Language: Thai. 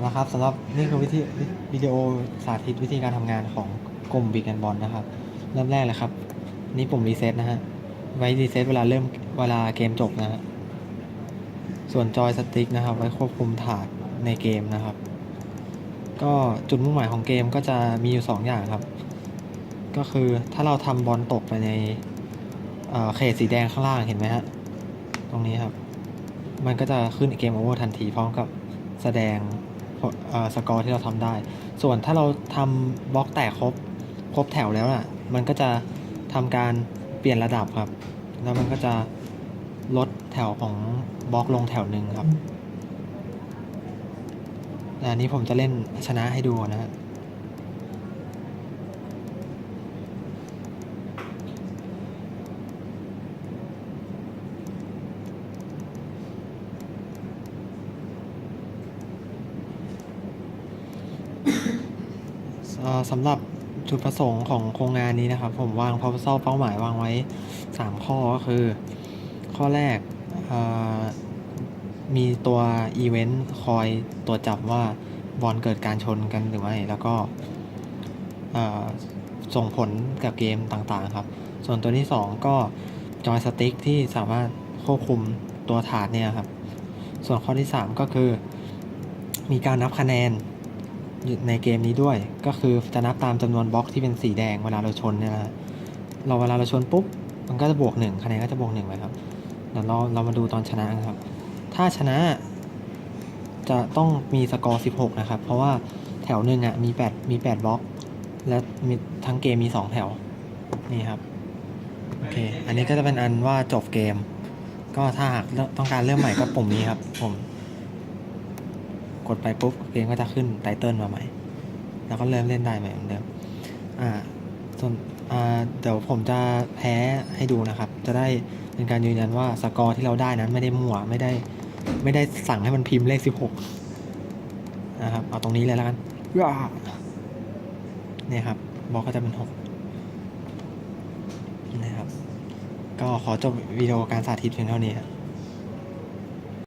เอาละครับสำหรับนี่คือวิธีวิดีโอสาธิตวิธีการทำงานของกลุ่มบิ๊กนบอลนะครับ เริ่มแรกเลยครับ นี่ปุ่มรีเซ็ตนะฮะ ไว้รีเซ็ตเวลาเริ่มเวลาเกมจบนะฮะ ส่วนจอยสติ๊กนะครับ ไว้ควบคุมถาดในเกมนะครับ ก็จุดมุ่งหมายของเกมก็จะมีอยู่ 2 อย่างครับ ก็คือถ้าเราทำบอลตกไปในเเขตสีแดงข้างล่างเห็นไหมฮะ ตรงนี้ครับ มันก็จะขึ้นเกมโอเวอร์ทันทีพร้อมกับแสดง สกอร์ที่เราทำได้ ส่วนถ้าเราทำบล็อกแตกครบครบแถวแล้วน่ะมันก็จะทำการเปลี่ยนระดับครับ แล้วมันก็จะลดแถวของบล็อกลงแถวหนึ่งครับแต่อันนี้ผมจะเล่นชนะให้ดูนะฮะ สำหรับจุดประสงค์ของโครงงานนี้นะครับ ผมวาง proposal เป้าหมายวางไว้ 3 ข้อก็คือ ข้อแรกมีตัว event คอยตรวจจับว่าบอลเกิดการชนกันหรือไม่ แล้วก็ส่งผลกับเกมต่างๆครับ ส่วนตัวที่ 2 ก็จอยสติ๊กที่สามารถควบคุมตัวถาดเนี่ยครับ ส่วนข้อที่ 3 ก็คือ มีการนับคะแนน ในเกมนี้ด้วย ก็คือจะนับตามจำนวนบล็อกที่เป็นสีแดงเวลาเราชนเนี่ยนะฮะเราเวลาเราชนปุ๊บ มันก็จะบวกหนึ่งคะแนนก็จะบวกหนึ่งไปครับเดี๋ยวเราเรามาดูตอนชนะครับ ถ้าชนะ จะต้องมีสกอร์ 16 นะครับ เพราะว่าแถวหนึ่งอะมี8มี8บล็อก และมีทั้งเกมมี 2 แถว นี่ครับ โอเค อันนี้ก็จะเป็นอันว่าจบเกม ก็ถ้าหากต้องการเริ่มใหม่ก็ปุ่มนี้ครับผม ดไปปุ๊บเกมก็จะขึ้นไตเติลมาใหม่ แล้วก็เริ่มเล่นได้ใหม่เหมือนเดิมอ่าส่วนอ่าเดี๋ยวผมจะแพ้ให้ดูนะครับ จะได้เป็นการยืนยันว่าสกอร์ที่เราได้นั้นไม่ได้มั่วไม่ได้ไม่ได้สั่งให้มันพิมพ์เลขสิบหกนะครับ เอาตรงนี้เลยแล้วกันว้าเนี่ยครับบล็อกก็จะเป็นหกนะครับ ก็ขอจบวิดีโอการสาธิตเพียงเท่านี้ครับ